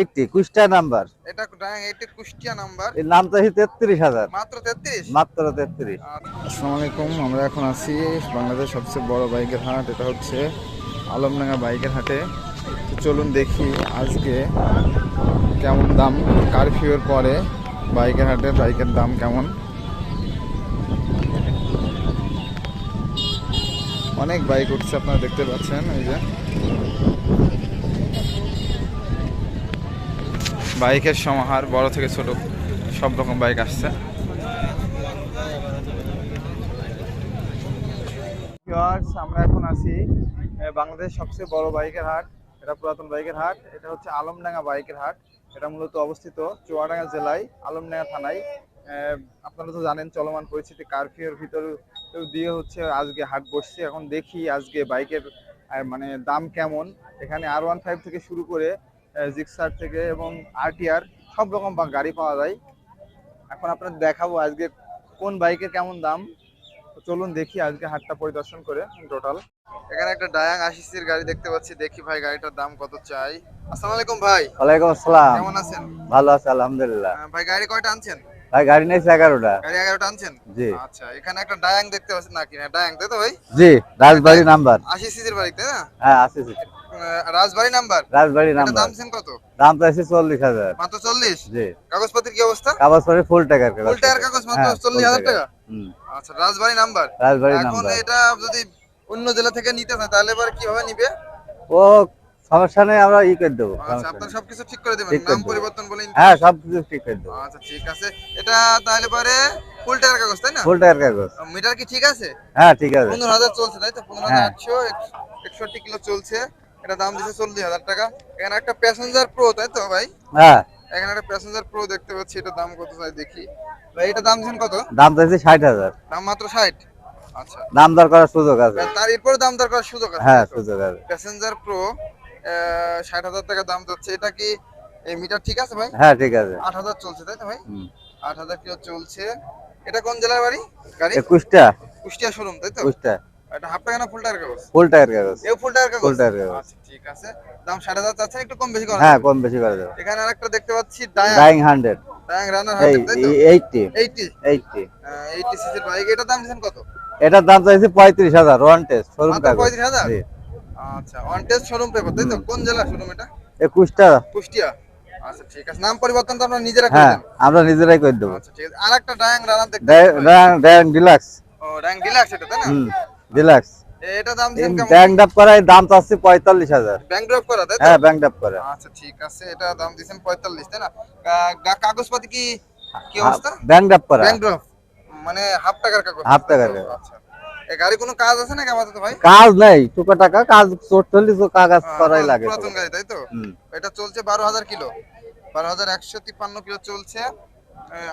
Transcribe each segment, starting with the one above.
Eighty কুষ্টা number. এটা ডায়াং এইটি Kushtia number. এর নাম তো তেত্রিশ হাজার। মাত্র তেত্রিশ? মাত্র তেত্রিশ। আসসালামু আলাইকুম আমরা এখন আছি বাংলাদেশের সবচেয়ে বড় বাইকের হাট। এটা হচ্ছে আলমডাঙ্গা বাইকের হাটে। তো চলুন দেখি আজকে কেমন দাম কারফিউর পরে বাইকের হাটে বাইকের দাম কেমন। অনেক বাইক উঠছে আপনারা দেখতে পাচ্ছেন এই যে। বাইকের সমাহার বড় থেকে ছোট সব রকম বাইক আসছে। আমরা এখন আছি আহ, বাংলাদেশের সবচেয়ে বড় বাইকের হাট। এটা পুরাতন বাইকের হাট এটা হচ্ছে আলমডাঙ্গা বাইকের হাট। এটা মূলত অবস্থিত চুয়াডাঙ্গা জেলায় আলমডাঙ্গা থানায়। আপনারা তো জানেন চলমান পরিস্থিতি কারফিউর ভিতর দিয়ে হচ্ছে আজকে হাট বসছে। এখন দেখি আজকে বাইকের মানে দাম কেমন। এখানে আর ওয়ান ফাইভ থেকে শুরু করে জিক্সার থেকে এবং আরটিআর সব রকম গাড়ি পাওয়া যায়। এখন আপনার দেখাবো আজকে কোন বাইকের কেমন দাম। চলুন দেখি আজকে হাটটা পরিদর্শন করে টোটাল এখানে একটা ডায়াং আশিসির গাড়ি দেখতে পাচ্ছি দেখি ভাই গাড়িটার দাম কত চাই। আসসালামু আলাইকুম ভাই। ওয়ালাইকুম আসসালাম। কেমন আছেন? ভালো আছে আলহামদুলিল্লাহ। ভাই গাড়ি কয়টা আনছেন? ভাই গাড়ি নিয়েছে এগারোটা। গাড়ি এগারোটা আনছেন? জি। আচ্ছা এখানে একটা ডায়াং দেখতে পাচ্ছেন নাকি না ডায়াং তাই তো ভাই? জি রাজবাড়ি নাম্বার। আশি সিজির বাড়ি তাই না? হ্যাঁ আহ, রাজবাড়ি নাম্বার? রাজবাড়ি নাম্বার। দাম কত? দাম চল্লিশ হাজার। মাত্র চল্লিশ? জি। কাগজপত্রের কি অবস্থা? কাগজ ফুল টাকার ফুল টায়ার কাগজ মাত্র হ্যাঁ, full হাজার টাকা। টাকা আচ্ছা রাজবাড়ি নাম্বার। রাজবাড়ি এখন এটা যদি অন্য জেলা থেকে নিতে চায় তাহলে এবার কীভাবে নিবে? ও সমস্যা নেই আমরা ই করে দেবো। আচ্ছা আপনার সবকিছু ঠিক করে দেবেন নাম পরিবর্তন বলে হ্যাঁ সব ঠিক করে দেবো। আচ্ছা ঠিক আছে। এটা তাহলে পরে ফুল টায়ার কাগজ তাই না? ফুল টাকার কাগজ। মিটার কি ঠিক আছে? হ্যাঁ ঠিক আছে। পনেরো হাজার চলছে তাই তো? পনেরো হ্যাঁ। হাজার আটশো একষট্টি কিলো চলছে। এটা দাম দিচ্ছে চল্লিশ হাজার টাকা। এখানে একটা প্যাসেঞ্জার প্রো তাই তো ভাই? হ্যাঁ। এখানে একটা প্যাসেঞ্জার প্রো দেখতে পাচ্ছি এটা দাম কত চাই দেখি। ভাই এটা দাম দিচ্ছেন কত? দাম আছে ষাট হাজার। দাম মাত্র ষাট? আচ্ছা। দাম দর করার সুযোগ আছে। তার এরপর দাম দরকার সুযোগ আছে হ্যাঁ সুযোগ আছে। প্যাসেঞ্জার প্রো ষাট হাজার টাকা দাম যাচ্ছে। এটা কি এই মিটার ঠিক আছে ভাই? হ্যাঁ ঠিক আছে। আট হাজার চলছে তাই তো ভাই। আট হাজার কিলো চলছে? এটা কোন জেলার বাড়ি? গাড়ি? একুশটা কুষ্টিয়া। শোরুম তাই তো? একুশটা এটা হাফ টাকা না ফুল টাকার কাগজ? ফুল টাকার কাগজ। এও ফুল টাকার কাগজ? ফুল টাকার কাগজ। আচ্ছা ঠিক আছে। দাম চাচ্ছেন একটু কম বেশি করা হ্যাঁ কম বেশি করে দেবো এখানে আরেকটা দেখতে পাচ্ছি ডায়াং ডাইং হান্ড্রেড ডায়াং রানার এই হান্ড্রেড তাই তো? এইটটি এইটি এইটটি এইটি সিসির বাইক এটা দাম দিচ্ছেন কত? এটার দাম চাইছে পঁয়ত্রিশ হাজার ওয়ান টেস্ট শোরুম কাগজ পঁয়ত্রিশ হাজার? জি। আচ্ছা অন টেস্ট শোরুম পেপার তাই তো? কোন জেলা শোরুম এটা? একুশটা। কুষ্টিয়া। আচ্ছা ঠিক আছে। নাম পরিবর্তন তো আপনারা নিজেরা করে হ্যাঁ আমরা নিজেরাই করে দেবো। আচ্ছা ঠিক আছে। আরেকটা ডায়াং রানার দেখতে। ড্যাং ডিলাক্স ও ডায়াং ডিলাক্স এটা তাই না? ডিলাক্স এটা দাম দিচ্ছেন কেমন? ব্যাংক ডাপ করা দাম চাচ্ছে পঁয়তাল্লিশ হাজার। ব্যাংক ড্রপ করা তাই হ্যাঁ ব্যাংক ডাপ করা। আচ্ছা ঠিক আছে এটা দাম দিচ্ছেন পঁয়তাল্লিশ তাই না? কাগজপাতি কি কি অবস্থা? ব্যাংক ডাপ করা। ব্যাংক ড্রপ মানে হাফ টাকার কাগজ। হাফ টাকার কাগজ। আচ্ছা। এই গাড়ি কোনো কাজ আছে নাকি আপাতত ভাই? কাজ নেই টুকা টাকা কাজ চল্লিশ কাগজ আহ, করাই লাগে তো। পুরাতন গাড়ি তাই তো? এটা চলছে বারো হাজার কিলো। বারো হাজার একশো তিপ্পান্ন কিলো চলছে।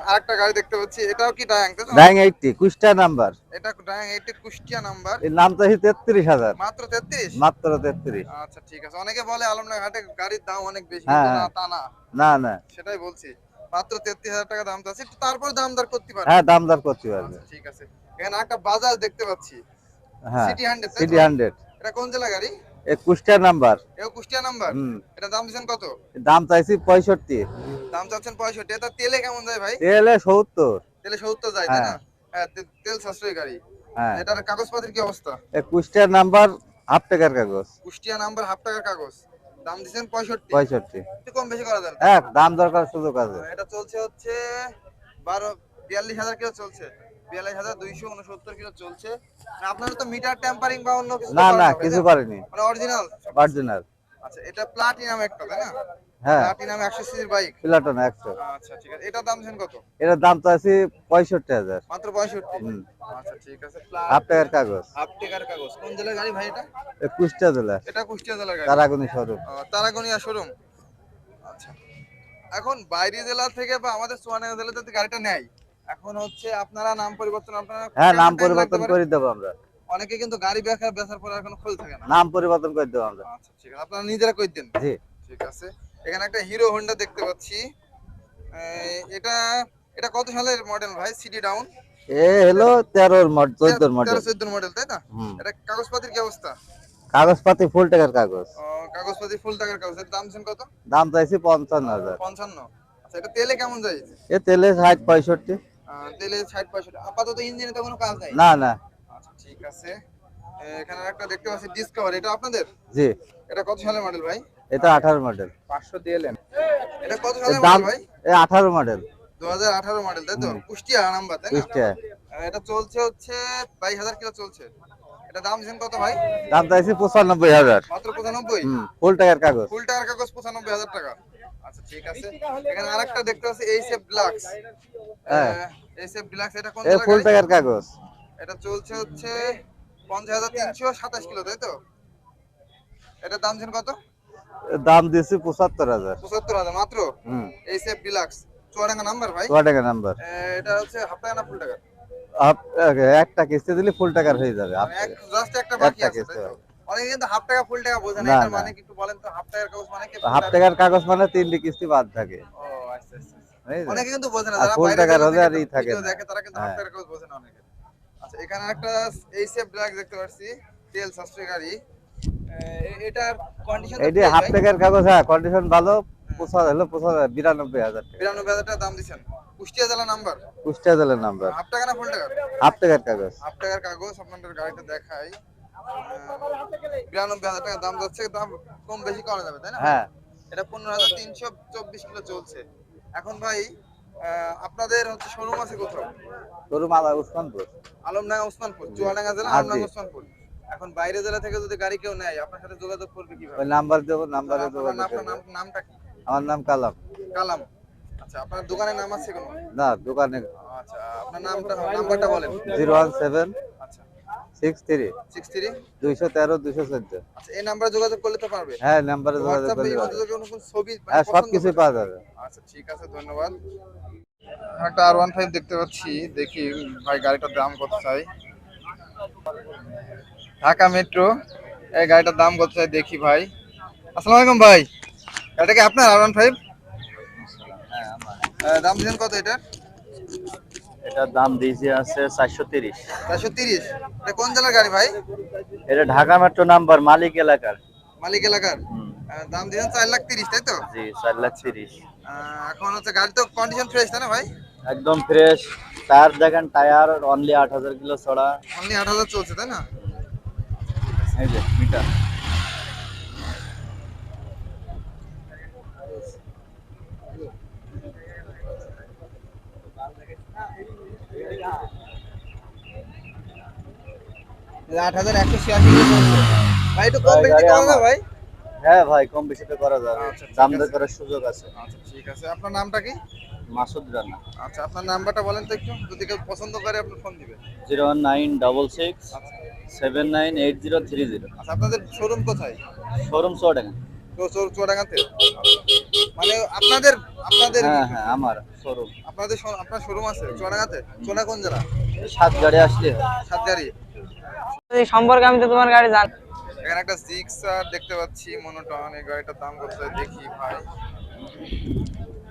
আরেকটা গাড়ি দেখতে পাচ্ছি এটাও কি ডায়াং তাই তো ব্যাংক এইটটি কুষ্টা নাম্বার এটা ডায়াং এইটি কুষ্টিয়া নাম্বার এর নাম তেত্রিশ হাজার। মাত্র তেত্রিশ? মাত্র তেত্রিশ। আচ্ছা ঠিক আছে। অনেকে বলে আলমডাঙ্গা ঘাটে গাড়ির দাম অনেক বেশি হ্যাঁ, না। তা না। না না। সেটাই বলছি। মাত্র তেত্রিশ হাজার টাকা দাম আছে তারপর দাম দর করতে পারে হ্যাঁ দাম দর করতে পারবে। আচ্ছা, ঠিক আছে। এখানে একটা বাজাজ দেখতে পাচ্ছি। হ্যাঁ সিটি হান্ড্রেড সিটি হান্ড্রেড এটা কোন জেলা গাড়ি? এ কুষ্টা নাম্বার। এও কুষ্টিয়া নাম্বার এটা দাম দিচ্ছেন কত? দাম চাইছি পঁয়ষট্টি। দাম চাচ্ছেন পঁয়ষট্টি। এটা তেলে কেমন যায় ভাই? তেলে সত্তর। তেলে সত্তর যায় তাই না? হ্যাঁ। হ্যাঁ তেল সাশ্রয়ী গাড়ি। হ্যাঁ। এটার কাগজপত্রের কি অবস্থা? এ কুষ্টার নাম্বার হাফ টাকার কাগজ। কুষ্টিয়া নাম্বার হাফ টাকার কাগজ। দাম দিচ্ছেন পঁয়ষট্টি। পঁয়ষট্টি। একটু কম বেশি করা যাবে হ্যাঁ দাম দর করার সুযোগ আছে। এটা চলছে হচ্ছে বারো বিয়াল্লিশ হাজার কিলো চলছে। বিয়াল্লিশ হাজার দুইশো উনসত্তর কিলো চলছে। আপনারা তো মিটার টেম্পারিং বা অন্য কিছু না না কিছু করেনি। মানে অরিজিনাল অরিজিনাল আচ্ছা এটা প্লাটিনাম একটা তাই না? হ্যাঁ। প্লাটিনাম সিসির বাইক আচ্ছা ঠিক আছে। এটার দাম দিচ্ছেন কত? দাম মাত্র আচ্ছা ঠিক আছে। হাফ কাগজ। কাগজ। কোন জেলার গাড়ি ভাই এটা? এ কুষ্টা জেলা এটা কুষ্টিয়া জেলার গাড়ি। তারাগুনি স্বরূপ তারাগনিয়া শোরুম। আচ্ছা। এখন বাইরে জেলা থেকে বা আমাদের সোয়ানা জেলা থেকে গাড়িটা নেয়। এখন হচ্ছে আপনারা নাম পরিবর্তন আপনারা হ্যাঁ নাম পরিবর্তন করে দেবো আমরা। অনেকে কিন্তু গাড়ি বেচা বেচার পরে এখন কোনো থাকে না। নাম পরিবর্তন করে দেবো আমরা। আচ্ছা ঠিক আছে। আপনারা নিজেরা কই দেন? জি। ঠিক আছে। এখানে একটা হিরো হোন্ডা দেখতে পাচ্ছি। এটা এটা কত সালের মডেল ভাই? সিডি ডাউন এ হলো তেরোর মডেল চোদ্দোর মডেল তেরো চোদ্দ মডেল তাই না? এটা কাগজপত্রের কি অবস্থা? কাগজপাতি ফুল টাকার কাগজ। ও, কাগজপাতি ফুল টাকার কাগজ। এর দাম দিচ্ছেন কত? দাম চাইছি পঞ্চান্ন হাজার। পঞ্চান্ন। আচ্ছা এটা তেলে কেমন যায় এ তেলে ষাট পঁয়ষট্টি। আহ, তেলে ষাট পঁয়ষট্টি আপাতত ইঞ্জিনে তো কোনো কাজ নাই? না না। আচ্ছা ঠিক আছে। এখানে একটা দেখতে পাচ্ছি ডিসকাভার এটা আপনাদের? জি। এটা কত সালের মডেল ভাই? এটা আঠারো মডেল পাঁচশো দিয়ে এটা কত সালের মডেল ভাই? এ আঠারো মডেল দু হাজার আঠারো মডেল তাই তো? কুষ্টিয়া নাম্বার তাই না? কুষ্টিয়া। এটা চলছে হচ্ছে বাইশ হাজার কিলো চলছে। এটা দাম দিচ্ছেন কত ভাই? দাম চাইছি পঁচানব্বই হাজার। মাত্র পঁচানব্বই? হুম ফুল টাকার কাগজ। ফুল টাকার কাগজ পঁচানব্বই হাজার টাকা। আচ্ছা ঠিক আছে। এখানে আরেকটা দেখতে পাচ্ছি এইসএফ হ্যাঁ। এইসএফ ডিলাক্স এটা কোন এ ফুল টাকার কাগজ। এটা চলছে হচ্ছে পঞ্চাশ হাজার তিনশো সাতাশ কিলো তাই তো? এটার দাম ছিল কত? দাম দিয়েছি পঁচাত্তর হাজার। পঁচাত্তর হাজার মাত্র? হুম। এইসএফ ডিলাক্স চুয়াডাঙ্গা নাম্বার ভাই। ছ টাকা নাম্বার এটা হচ্ছে হাফ টাকা না ফুল টাকা আপ- একটা কিস্তি দিলে ফুল টাকার হয়ে যাবে মানে জাস্ট একটা বাকি একটা আছে তো? অনেকে কিন্তু হাফ টাকা ফুল টাকা বোঝে না মানে কি একটু বলেন তো হাফ টাকার কাগজ মানে কি হাফ টাকার কাগজ মানে তিনটি কিস্তি বাদ থাকে। ও আচ্ছা আচ্ছা আচ্ছা। অনেকে কিন্তু বোঝে না যারা ফুল টাকার জেলা আর ই থাকে ভিডিও দেখে তারা কিন্তু হাফ হ্যাঁ। টাকার কাগজ বোঝে না অনেকে। আচ্ছা এখানে একটা ব্ল্যাক দেখতে পাচ্ছি তেল সাশ্রয় গাড়ি। এটার কন্ডিশন হাফ টাকার কাগজ হ্যাঁ কন্ডিশন ভালো হলো টাকা। টাকা দাম দিচ্ছেন। কুষ্টিয়া জেলা নাম্বার কুষ্টিয়া জেলার নাম্বার হাফ টাকা না ফুল টাকা হাফ টাকার কাগজ। হাফ টাকার কাগজ আপনাদের গাড়িটা দেখাই। বিরানব্বই হাজার টাকা দাম যাচ্ছে দাম কম বেশি করা যাবে তাই না হ্যাঁ। এটা পনেরো হাজার তিনশো চব্বিশ কিলো চলছে। এখন ভাই আপনাদের হচ্ছে শোরুম আছে কোথাও? গরু মালা উসমানপুর। আলমডাঙ্গা ওসমানপুর চুয়াডাঙ্গা জেলা আলমডাঙ্গা ওসমানপুর এখন বাইরে জেলা থেকে যদি গাড়ি কেউ নেয় আপনার সাথে যোগাযোগ করবে কীভাবে? নাম্বার দেবো নাম্বারে যোগাযোগ আপনার নাম- নামটা কি? আমার নাম কালাম। কালাম। আচ্ছা আপনার দোকানের নাম আছে কোনো? না দোকানে আচ্ছা আপনার নামটা নাম্বারটা বলেন। Zero one seven six three. Six three? দুইশো তেরো দুইশো চোদ্দ। আচ্ছা এই নাম্বারে যোগাযোগ করলে তো পারবে। হ্যাঁ নাম্বারে যোগাযোগ করলে কোনো কোনো ছবি মানে হ্যাঁ সব কিছুই পাওয়া যাবে। আচ্ছা ঠিক আছে ধন্যবাদ। একটা আর ওয়ান ফাইভ দেখতে পাচ্ছি দেখি ভাই গাড়িটার দাম কত চাই। ঢাকা মেট্রো এই গাড়িটার দাম কত চাই দেখি ভাই। আসসালামু আলাইকুম ভাই গাড়িটা কি আপনার আর ওয়ান ফাইভ দাম দিলেন কত এটা? এটার দাম দিয়েছে আছে চারশো তিরিশ। চারশো তিরিশ। এটা কোন জেলার গাড়ি ভাই? এটা ঢাকা মেট্রো নাম্বার মালিক এলাকার। মালিক এলাকার? দাম দিলেন চার লাখ তিরিশ তাই তো? জি চার লাখ তিরিশ। এখন হচ্ছে গাড়ি তো কন্ডিশন ফ্রেশ তাই না ভাই? একদম ফ্রেশ টায়ার দেখেন টায়ার অনলি আট হাজার কিলো ছড়া। অনলি আট হাজার চলছে তাই না? এই যে মিটার আট হাজার একশো ছিয়াশি কিলো ভাই একটু কম বেশি গাড়ি ভাই? হ্যাঁ ভাই কম বেশি তো করা যাবে। আচ্ছা, দাম দর করার সুযোগ আছে। আচ্ছা ঠিক আছে। আপনার নামটা কি? মাসুদ আচ্ছা আপনার নাম্বারটা বলেন তো একটু। যদি কেউ পছন্দ করে phone zero one nine double six আচ্ছা। Seven nine eight zero three zero. আচ্ছা আপনাদের শোরুম কোথায়? শোরুম চুয়াডাঙ্গা। চুয়াডাঙ্গাতে? মানে আপনাদের আপনাদের হ্যাঁ হ্যাঁ আমার শোরুম আপনাদের আপনার শোরুম আছে চুয়াডাঙ্গাতে? কোন জেলা? সাত গাড়ি আসলে। হয়। সাতগাড়ি। এই সম্পর্কে আমি তো তোমার গাড়ি জানি। এখানে একটা জিক্সার দেখতে পাচ্ছি মনোটন এই গাড়িটার দাম কত দেখি ভাই।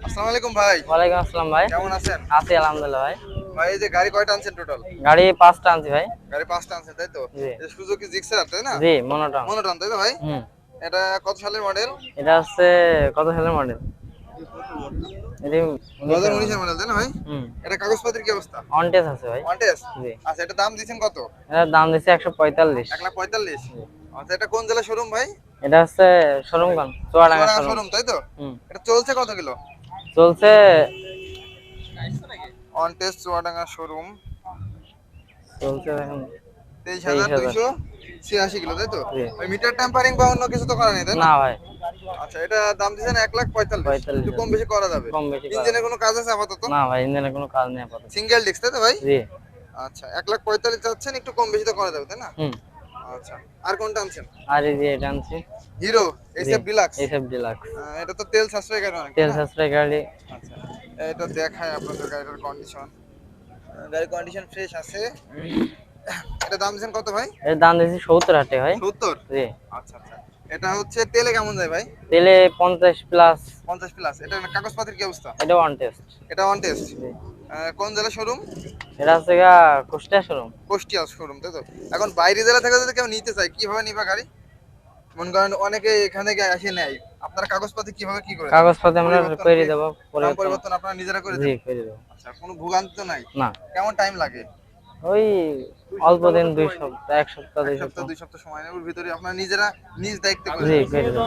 আসসালামু আলাইকুম ভাই। ওয়ালাইকুম আসসালাম ভাই। কেমন আছেন? আছি আলহামদুলিল্লাহ ভাই। ভাই এই যে গাড়ি কয়টা আনছেন টোটাল গাড়ি পাঁচটা আনছি ভাই। গাড়ি পাঁচটা আনছেন তাই তো। এই সুজুকি জিক্সার তাই না? জি মনোটন মনোটন তাই তো ভাই? হুম। এটা কত সালের মডেল এটা হচ্ছে কত সালের মডেল এটি দু হাজার মডেল তাই না ভাই? হুম। এটা কাগজপত্রের কি অবস্থা? অনটেস আছে ভাই। জি। আচ্ছা এটা দাম দিয়েছেন কত? এটার দাম এক লাখ পঁয়তাল্লিশ? আচ্ছা এটা কোন জেলা শোরুম ভাই? এটা হচ্ছে শোরুমগঞ্জ চুয়াডাঙ্গা শোরুম শোরুম তাই তো? হুম। এটা চলছে কত কিলো? চলছে অন টেস্ট চুয়াডাঙ্গা শোরুম চলছে এখন তেইশ হাজার 23,000 দুইশো ছিয়াশি কিলো তাই তো? ওই মিটার টেম্পারিং বা অন্য কিছু তো করা নেই তাই না? না ভাই। আচ্ছা এটা দাম দিয়েছেন এক লাখ পঁয়তাল্লিশ। একটু কম বেশি করা যাবে। কম বেশি ইঞ্জিনের কোনো কাজ আছে আপাতত? না ভাই ইঞ্জিনের কোনো কাজ নেই আপাতত। সিঙ্গেল ডিস্ক তাই তো ভাই? জি। আচ্ছা এক লাখ পঁয়তাল্লিশ চাচ্ছেন একটু কম বেশি তো করা যাবে তাই না? আচ্ছা আর কোনটা আনছেন? আর এই যে এটা আনছি। হিরো এসএফ ডিলাক্স এইসব ডিলাক্স এটা তো তেল সাশ্রয় গাড়ি অনেক তেল সাশ্রয় গাড়ি। আচ্ছা এটা দেখায় আপনাদের গাড়িটার কন্ডিশন গাড়ির কন্ডিশন ফ্রেশ আছে। এটা দাম দিচ্ছেন কত ভাই? এর দাম দিয়েছি সত্তর হাটে ভাই। সত্তর? জি। আচ্ছা আচ্ছা। এটা হচ্ছে তেলে কেমন যায় ভাই? তেলে পঞ্চাশ প্লাস পঞ্চাশ প্লাস এটা কাগজপত্রের কি অবস্থা? এটা ওয়ান টেস্ট এটা অন টেস্ট কোন জেলা শোরুম এটা গা কুষ্টিয়া শোরুম কুষ্টিয়া শোরুম তাই তো? এখন বাইরে জেলা থেকে যদি কেউ নিতে চায় কীভাবে নিবা গাড়ি? মনে করেন অনেকে এখান থেকে এসে নেয়। আপনারা কাগজপাতি কীভাবে কি করে কাগজপত্র আমরা করে? দেবো পরিবর্তন। আপনারা নিজেরা করে জি করে দেবো আচ্ছা কোনো ভোগান্তি নাই? না। কেমন টাইম লাগে? ওই অল্প দিন দুই সপ্তাহ এক সপ্তাহ দুই সপ্তাহ দুই সপ্তাহ সময় নেই। ওর ভিতরে আপনারা নিজেরা নিজ দায়িত্বে জি দেবো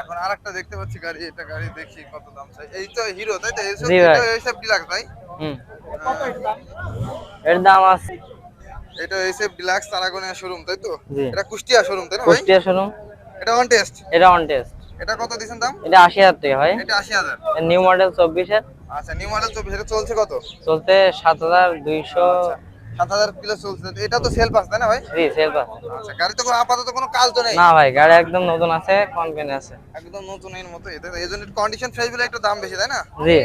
এখন আরেকটা দেখতে পাচ্ছি গাড়ি এটা গাড়ি দেখি কত দাম চাই। এই তো হিরো তাই তো? এইসব এইসব ডিলাক্স ভাই হুম। এর দাম? আছে। এটা এইসব ডিলাক্স তারাগোনিয়া শোরুম তাই তো? এটা কুষ্টিয়া শোরুম তাই না ভাই? কুষ্টিয়া শোরুম। এটা অন টেস্ট এটা অন টেস্ট এটা কত দিছেন দাম? এটা আশি হাজার টাকা হয় এটা আশি হাজার। নিউ মডেল চব্বিশের। আচ্ছা নিউ মডেল চব্বিশ এটা চলছে কত? চলতে সাত হাজার দুইশো। সাত হাজার কিলো চলছে। এটা তো সেল পাস তাই না ভাই? জি সেল পাস আচ্ছা গাড়ি তো কোনো আপাতত কোনো কাজ তো নেই? না ভাই গাড়ি একদম নতুন আছে কনফিডেন্স আছে। একদম নতুন এর মতো। এটা এই জন্য কন্ডিশন ফ্রেশ বলে একটু দাম বেশি তাই না? জি।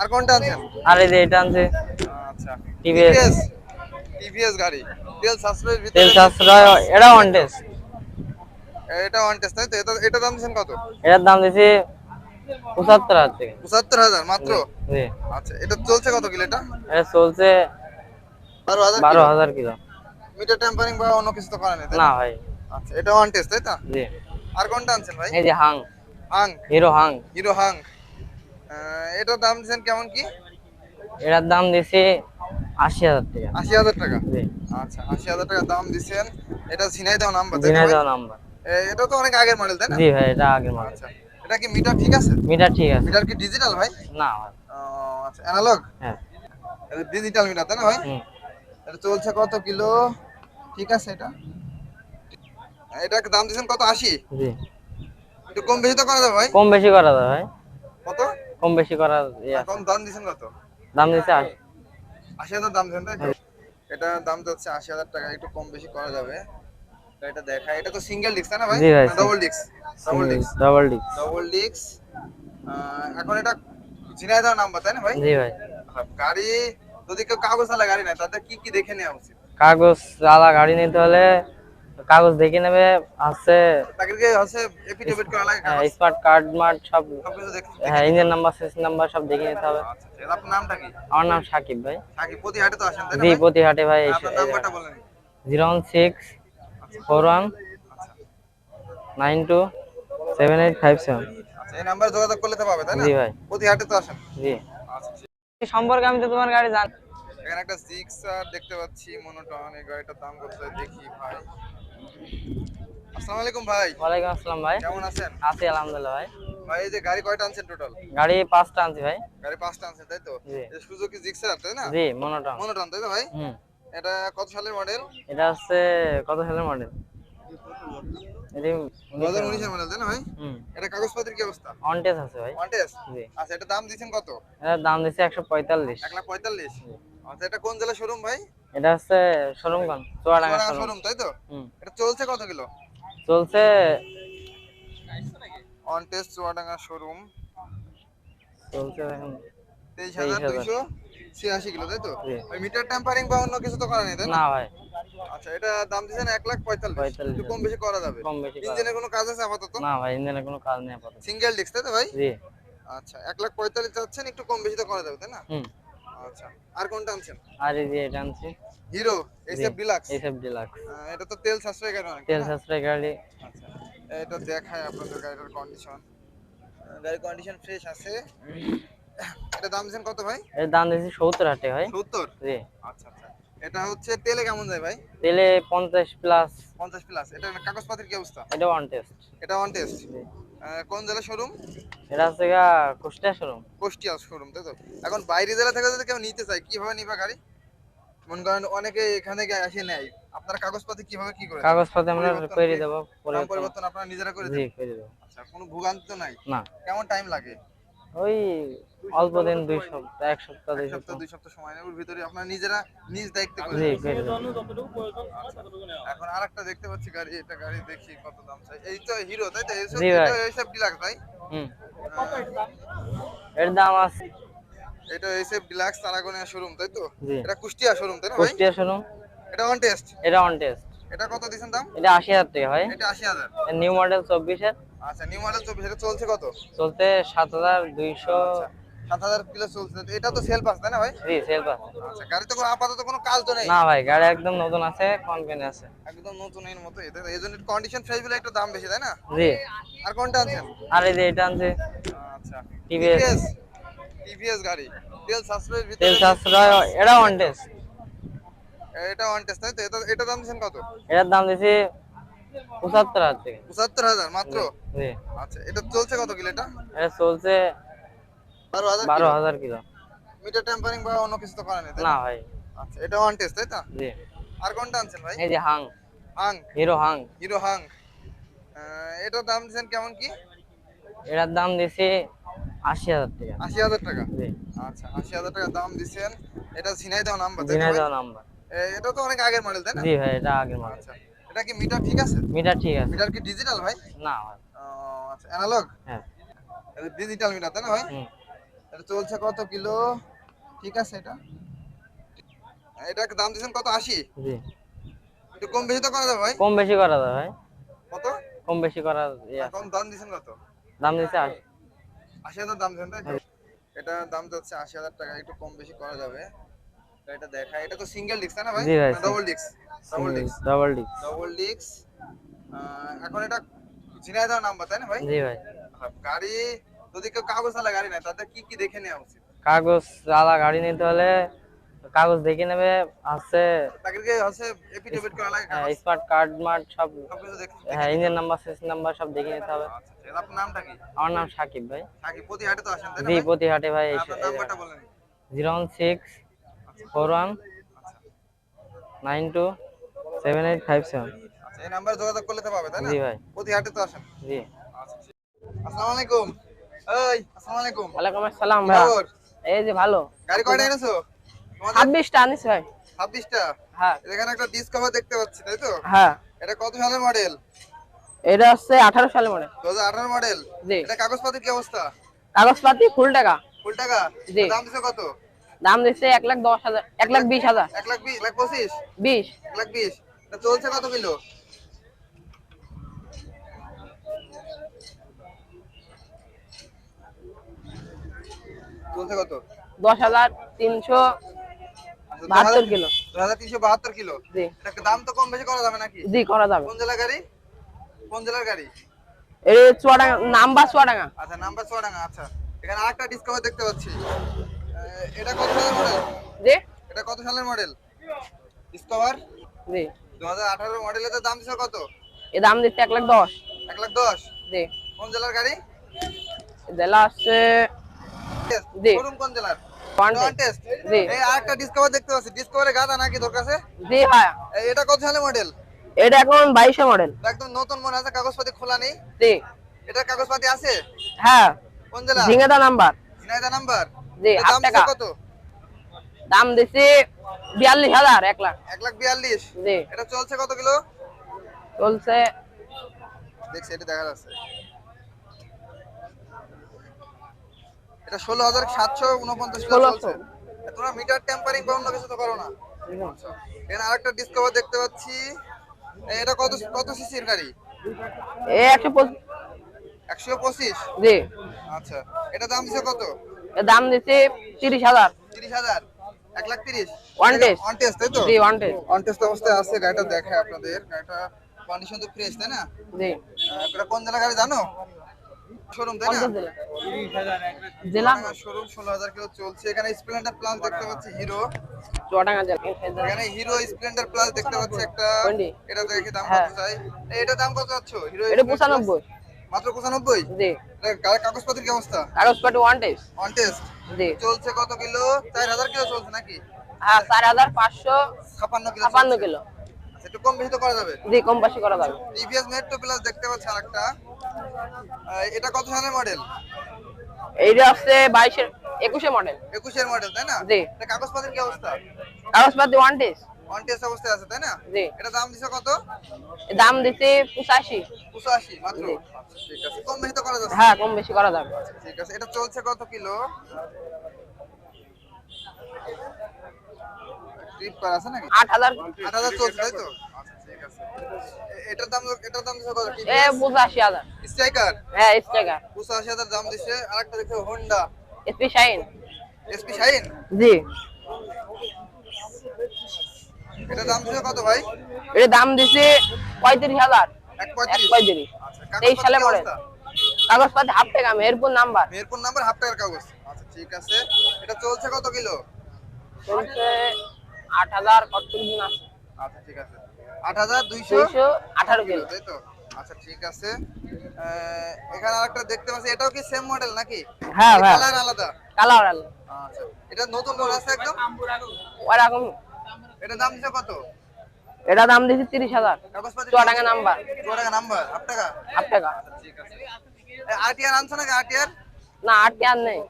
আর কোনটা আনছেন? আর এই যে এটা আনছে। আচ্ছা টিভিএস। টিভিএস? গাড়ি। তেল সাশ্রয়ের ভিতরে তেল সাশ্রয় এটা টেস্ট এটা ওয়ান টেস্ট তাই তো? এটা এটা দাম দিচ্ছেন কত? এটার দাম দিয়েছি পঁচাত্তর হাজার টাকা পঁচাত্তর হাজার মাত্র? আচ্ছা এটা চলছে কত কিলো এটা? এটা চলছে বারো হাজার বারো হাজার কিলো। মিটার টেম্পারিং বা অন্য কিছু তো করা নেই না না? ভাই। আচ্ছা এটা ওয়ান টেস্ট তাই তো? জি। আর কোনটা আনছেন ভাই? এই যে হাং। হাং। হিরো হাং। হিরো হাং। এটার দাম দিচ্ছেন কেমন কি? এটার দাম দিয়েছি আশি হাজার টাকা। আশি হাজার টাকা? আচ্ছা আশি হাজার টাকা দাম দিচ্ছেন এটা ঝিনাই দেওয়া নাম্বার? দেওয়া নাম্বার। এটা তো অনেক আগের মডেল তাই না? জি ভাই এটা আগের মাল আচ্ছা। এটা কি মিটার ঠিক আছে? মিটার ঠিক আছে। মিটার কি ডিজিটাল ভাই? না। ভাই আচ্ছা অ্যানালগ হ্যাঁ। এটা ডিজিটাল মিটার তাই না ভাই? এটা চলছে কত কিলো? ঠিক আছে এটা। এটা দাম দিচ্ছেন কত? আশি? জি। একটু কম বেশি তো করা যাবে ভাই। কম বেশি করা যায় ভাই। কত? কম বেশি করা কম দাম দিচ্ছেন কত? দাম দিচ্ছে আশি। আশি হাজার দাম দিচ্ছেন তাই তো? এটা দাম হচ্ছে আশি হাজার টাকা একটু কম বেশি করা যাবে। এটা দেখা এটা তো সিঙ্গেল ডিস্ক না ভাই? জি ভাই, double disc double disc double disc double disc এখন এটা ঝিনাইদহ নাম্বার তাই না ভাই? জি ভাই। গাড়ি যদি কেউ কাগজ চালা গাড়ি নেয় তাদের কি কি দেখে নেওয়া উচিত? কাগজ আলা গাড়ি নিতে হলে কাগজ দেখে নেবে আছে তাদেরকে হচ্ছে এফিডেভিট করা লাগে স্মার্ট কার্ড মার্ট সব হ্যাঁ ইঞ্জিন নাম্বার সিসি নাম্বার সব দেখে নিতে হবে। আচ্ছা আচ্ছা। আপনার নামটা কি? আমার নাম সাকিব ভাই। থাকি প্রতি হাটে তো আসেন তাই না জি ভাই? প্রতিহাটে ভাই আপনার নাম্বারটা বলেন। Zero one six four one nine two seven eight five seven. আচ্ছা এই নাম্বারে যোগাযোগ করলে তো পাবে তাই না? জি ভাই। প্রতি হাটে তো আসেন। জি। আচ্ছা সম্পর্কে আমি তো তোমার গাড়ি জান এখানে একটা জিক্সার দেখতে পাচ্ছি মনোটন এই গাড়িটার দাম কত দেখি ভাই। আসসালামু আলাইকুম ভাই। ওয়ালাইকুম আসসালাম ভাই। কেমন আছেন? আছি আলহামদুলিল্লাহ ভাই। ভাই এই যে গাড়ি কয়টা আনছেন টোটাল গাড়ি পাঁচটা আনছি ভাই। গাড়ি পাঁচটা আনছেন তাই তো? জি। এই সুজুকি জিক্সার তাই না? জি মনোটন মনোটন তাই তো ভাই? হুম। এটা কত সালের মডেল? এটা হচ্ছে কত সালের মডেল? আচ্ছা দাম দিচ্ছে একশো পঁয়তাল্লিশ। এক লাখ পঁয়তাল্লিশ? আচ্ছা এটা কোন জেলা শোরুম ভাই? এটা হচ্ছে শোরুমগঞ্জ চুয়াডাঙ্গা শোরুম তাই তো? এটা চলছে কত কিলো? চলছে অন টেস্ট চুয়াডাঙ্গা শোরুম চলছে এখন তেইশ হাজার। দুইশো? ছিয়াশি কিলো তাই তো। ওই মিটার টেম্পারিং বা অন্য কিছু তো করা নেই তাই না? না ভাই। আচ্ছা এটা দাম দিচ্ছেন এক লাখ পঁয়তাল্লিশ। একটু কম বেশি করা যাবে। কম বেশি করা ইঞ্জিনের কোনো কাজ আছে আপাতত? না ভাই ইঞ্জিনের কোনো কাজ নেই আপাতত। সিঙ্গেল ডিস্ক তাই তো ভাই? জি। আচ্ছা এক লাখ পঁয়তাল্লিশ চাচ্ছেন একটু কম বেশি তো করা যাবে তাই না? হুম। আচ্ছা আর কোনটা আনছেন? আর এই যে এটা আনছি। হিরো এসএফ ডিলাক্স এইসব ডিলাক্স এটা তো তেল সাশ্রয় গাড়ি তেল? সাশ্রয় গাড়ি। আচ্ছা এটা দেখায় আপনাদের গাড়ির কন্ডিশন গাড়ির কন্ডিশন ফ্রেশ আছে। এটা দাম দিচ্ছেন কত ভাই? এর দাম দিয়েছি সত্তর হাটে ভাই। সত্তর? জি। আচ্ছা আচ্ছা। এটা হচ্ছে তেলে কেমন যায় ভাই? তেলে পঞ্চাশ প্লাস পঞ্চাশ প্লাস এটা কাগজপাতির কি অবস্থা? এটা ওয়ান টেস্ট এটা অন টেস্ট কোন জেলা শোরুম এটা গা কুষ্টিয়া শোরুম কুষ্টিয়া শোরুম তাই তো? এখন বাইরে জেলা থেকে যদি কেউ নিতে চায় কীভাবে নিবা গাড়ি? মনে করেন অনেকে এখানে গিয়ে এসে নেয়। আপনারা কাগজপাতি কীভাবে কি করে? কাগজপত্র আমরা করে? দেবো পরিবর্তন। আপনারা নিজেরা করে জি করে দেবো। আচ্ছা কোনো ভোগান্তি তো নাই? না। কেমন টাইম লাগে? ওই অল্প দিন দুই সপ্তাহ এক সপ্তাহ দুই সপ্তাহ। দুই সপ্তাহ সময় ভিতরে আপনারা নিজেরা নিজ দায়িত্বে করে জি দেন। এখন আরেকটা দেখতে পাচ্ছি গাড়ি এটা গাড়ি দেখি কত দাম চাই। এই তো হিরো তাই তো? এইসব এইসব ডিলাক্স ভাই হুম। এর দাম? আছে। এটা এইসব ডিলাক্স তারাগোনিয়া শোরুম তাই তো? এটা কুষ্টিয়া শোরুম তাই না ভাই? কুষ্টিয়া শোরুম। এটা অন টেস্ট এটা অন টেস্ট এটা কত দিছেন দাম? এটা আশি হাজার টাকা ভাই। এটা আশি হাজার। নিউ মডেল চব্বিশের। আচ্ছা নিউ মডেল চব্বিশ এটা চলছে কত? চলতে সাত হাজার দুইশো। সাত হাজার কিলো চলছে। এটা তো সেল পাস তাই না ভাই? জি সেলফ আছে আচ্ছা গাড়ি তো কোনো আপাতত কোনো কাজ তো নেই? না ভাই গাড়ি একদম নতুন আছে কনফিডেন্স আছে। একদম নতুন এর মতো এটা এই জন্য কন্ডিশন ফ্রেশ বলে একটু দাম বেশি তাই না? জি। আর কোনটা আনছেন? আর এই যে এটা আনছে। আচ্ছা। টিভিএস টিভিএস গাড়ি। তেল সাশ্রয়ের ভিতরে তেল সাশ্রয় এটা ওয়ান টেস্ট এটা ওয়ান টেস্ট তাই তো? এটা এটা দাম দিচ্ছেন কত? এটার দাম দিছি পঁচাত্তর হাজার থেকে। পঁচাত্তর হাজার মাত্র? আচ্ছা এটা চলছে কত কিলো এটা? এটা চলছে বারো হাজার বারো হাজার কিলো। মিটার টেম্পারিং বা অন্য কিছু তো করেন না ভাই। আচ্ছা এটা ওয়ান টেস্ট তাই তো? জি। আর কোনটা আনছেন ভাই? এই যে হাং। হাং। হিরো হাং। হিরো হাং। এটার দাম দিচ্ছেন কেমন কি? এটার দাম দিছি আশি হাজার টাকা। আশি হাজার টাকা? আচ্ছা আশি হাজার টাকা দাম দিচ্ছেন। এটা ঝিনাই দেওয়া নাম্বার ঝিনাইদহ নাম্বার। এটা তো অনেক আগের মডেল তাই না? জি ভাই এটা আগের মাল আচ্ছা। এটা কি মিটার ঠিক আছে? মিটার ঠিক আছে। মিটার কি ডিজিটাল ভাই? না ভাই আচ্ছা অ্যানালগ হ্যাঁ। ডিজিটাল মিটার তাই না ভাই? এটা চলছে কত কিলো? ঠিক আছে এটা। এটা দাম দিচ্ছেন কত? আশি? জি। একটু কম বেশি তো করা যাবে ভাই। কম বেশি করা যায় ভাই। কত? কম বেশি করা ইয়ে। কম দাম দিচ্ছেন কত? দাম আশি। আশি হাজার দাম দিচ্ছেন তাই এটা দাম যাচ্ছে হচ্ছে আশি হাজার টাকা একটু কম বেশি করা যাবে। এটা দেখা এটা তো সিঙ্গেল ডিস্ক না ভাই, ডবল ডিস্ক ডাবল এখন এটা নাম্বার তাই না ভাই? ভাই। আচ্ছা, গাড়ি যদি কেউ কাগজ আলা গাড়ি নেয় কি কি দেখে নেওয়া উচিত? গাড়ি নিতে হলে কাগজ দেখে নেবে আছে স্মার্ট কার্ড মার্ট সব হ্যাঁ ইঞ্জিন নাম্বার সেস নাম্বার সব দেখে নিতে হবে। আচ্ছা, আচ্ছা, আমার নাম সাকিব ভাই। তো জি প্রতি হাটে ভাই আপনার six four one nine two seven eight five seven আচ্ছা এই নাম্বারে যোগাযোগ করলে তো পাবে তাই না? জি ভাই। প্রতি হাটে তো আসেন। জি। আসসালামু আলাইকুম। এই আসসালামু আলাইকুম। ওয়ালাইকুম আসসালাম ভাই। এই যে ভালো। গাড়ি কয়টা এনেছো? তোমাদের ছাব্বিশটা আনিস ভাই। ছাব্বিশটা? হ্যাঁ। এখানে একটা ডিসকভার দেখতে পাচ্ছি তাই তো? হ্যাঁ। এটা কত সালের মডেল এটা হচ্ছে আঠারো সালে মনে দু হাজার আঠারো মডেল জি। এটা কাগজপাতির কি অবস্থা? কাগজপাতি ফুল টাকা। ফুল টাকা? জি। দাম দিছে কত? দাম দিচ্ছে এক লাখ দশ হাজার এক লাখ বিশ হাজার। এক লাখ বিশ এক লাখ পঁচিশ? বিশ। এক লাখ বিশ। এটা চলছে কত কিলো? চলছে কত? দশ হাজার তিনশো আচ্ছা, বাহাত্তর কিলো। হাজার তিনশো বাহাত্তর কিলো? জি। দাম তো কম বেশি করা যাবে নাকি? জি করা যাবে। কোন জেলার গাড়ি? কোন জেলার গাড়ি? এই চুয়াডাঙ্গা নাম্বার চুয়াডাঙ্গা। আচ্ছা নাম্বার চুয়াডাঙ্গা আচ্ছা। এখানে আরেকটা ডিসকাভার দেখতে পাচ্ছি। এটা কত সালের মডেল জি। এটা কত সালের মডেল ডিসকভার জি। দু হাজার আঠারো মডেলের দাম দিচ্ছে কত? এ দাম দিচ্ছে এক লাখ দশ। এক লাখ দশ? জি। কোন জেলার গাড়ি? জেলা হচ্ছে জি। কোন জেলার? হ্যাঁ। এটা কত সালের মডেল এটা এখন বাইশে মডেল একদম নতুন মনে আছে কাগজপাতি খোলা নেই। জি। এটার কাগজপাতি আছে? হ্যাঁ। কোন জেলা? ঝিঙেদা নাম্বার। ঝিনাইদহ নাম্বার? জি দাম কত? দাম দিচ্ছে বিয়াল্লিশ হাজার এক লাখ। এক লাখ বিয়াল্লিশ? জি। এটা চলছে কত কিলো? চলছে দেখছি এটা দেখা যাচ্ছে। এটা ষোলো হাজার সাতশো উনপঞ্চাশ চলছে। তোমরা মিটার টেম্পারিং বা অন্য কিছু তো করো না। আচ্ছা। এখানে আরেকটা ডিসকভার দেখতে পাচ্ছি। এটা কত কত সিসির গাড়ি? এ একশো পঁচিশ। একশো পঁচিশ? জি। আচ্ছা। এটা দাম দিচ্ছে কত? দাম দিচ্ছে তিরিশ হাজার। তিরিশ হাজার। এক লাখ তিরিশ। One test। ওয়ান টেস্ট তাই তো? জি ওয়ান টেস্ট ওয়ান টেস্ট অবস্থায় আছে গাড়িটা দেখায় আপনাদের। গাড়িটা কন্ডিশন তো ফ্রেশ তাই না? জি। এটা কোন জেলা গাড়ি জানো? শোরুম তাই না? জেলা। শোরুম ষোলো হাজার কিলো চলছে। এখানে স্প্লেন্ডার প্লাস দেখতে পাচ্ছি হিরো চুয়াডাঙ্গা জেলা। এখানে হিরো স্প্লেন্ডার প্লাস দেখতে পাচ্ছি একটা। এটা দেখে দাম হ্যাঁ। কত চাই? এটা দাম কত চাচ্ছ? হিরো এটা মাত্র পঁচানব্বই? জি। কাগজপত্রের কি অবস্থা? কাগজপাটি ওয়ান টেস্ট অন টেস্ট জি। চলছে কত কিলো? চার হাজার কিলো চলছে নাকি? হ্যাঁ চার হাজার পাঁচশো ছাপান্ন কিলো ছাপান্ন চলছে। কিলো। আচ্ছা, একটু কম বেশি তো করা যাবে। জি কম বেশি করা যাবে। টিভিএস মেট্রো প্লাস দেখতে পাচ্ছি আরেকটা। এটা কত সালের মডেল এইটা হচ্ছে বাইশের একুশে মডেল একুশের মডেল তাই না? জি। কাগজপত্রের কি অবস্থা? কাগজপাতি ওয়ান টেস্ট অন টেস্ট অবস্থায় আছে তাই না? জি। এটা দাম দিছে কত? দাম দিচ্ছে পঁচাশি। পঁচাশি মাত্র? ঠিক আছে। কম বেশি তো করা যাচ্ছে হ্যাঁ কম বেশি করা যাবে। ঠিক আছে। এটা চলছে কত কিলো? ট্রিপ করা আছে নাকি? আট হাজার। আট হাজার চলছে তাই তো? আচ্ছা এটার দাম এটার দাম দিছে কত? এ স্ট্রাইকার হ্যাঁ দাম দিছে। আরেকটা দেখছে Honda SP Shine SP Shine জি। এটা দাম ছিল কত ভাই? এর দাম দিছি পঁয়ত্রিশ হাজার। এক এক পঁয়ত্রিশ। পঁয়ত্রিশ আচ্ছা তেইশ সালে কাগজপত্রের পড়ে। অবস্থা? কাগজপাতি হাফ টাকা Meherpur number. Meherpur number half টাকার কাগজ। আচ্ছা ঠিক আছে। এটা চলছে কত কিলো? চলছে আট হাজার কত দিন আছে। আচ্ছা ঠিক আছে। আট হাজার দুইশো দুইশো আঠারো কিলো। তাই তো? আচ্ছা ঠিক আছে। এখানে আরেকটা দেখতে পাচ্ছি এটাও কি সেম মডেল নাকি? হ্যাঁ হ্যাঁ। কালার আলাদা? কালার আচ্ছা এটা নতুন মনে আছে একদম? ওরকম এটা দাম দিছে কত? এটা দাম দিছি তিরিশ হাজার। কাগজপাতি Chuadanga number. Chuadanga number half টাকা? হাফ টাকা। ঠিক আছে আরটিআর আনছো নাকি আরটিআর? না আট আর নেই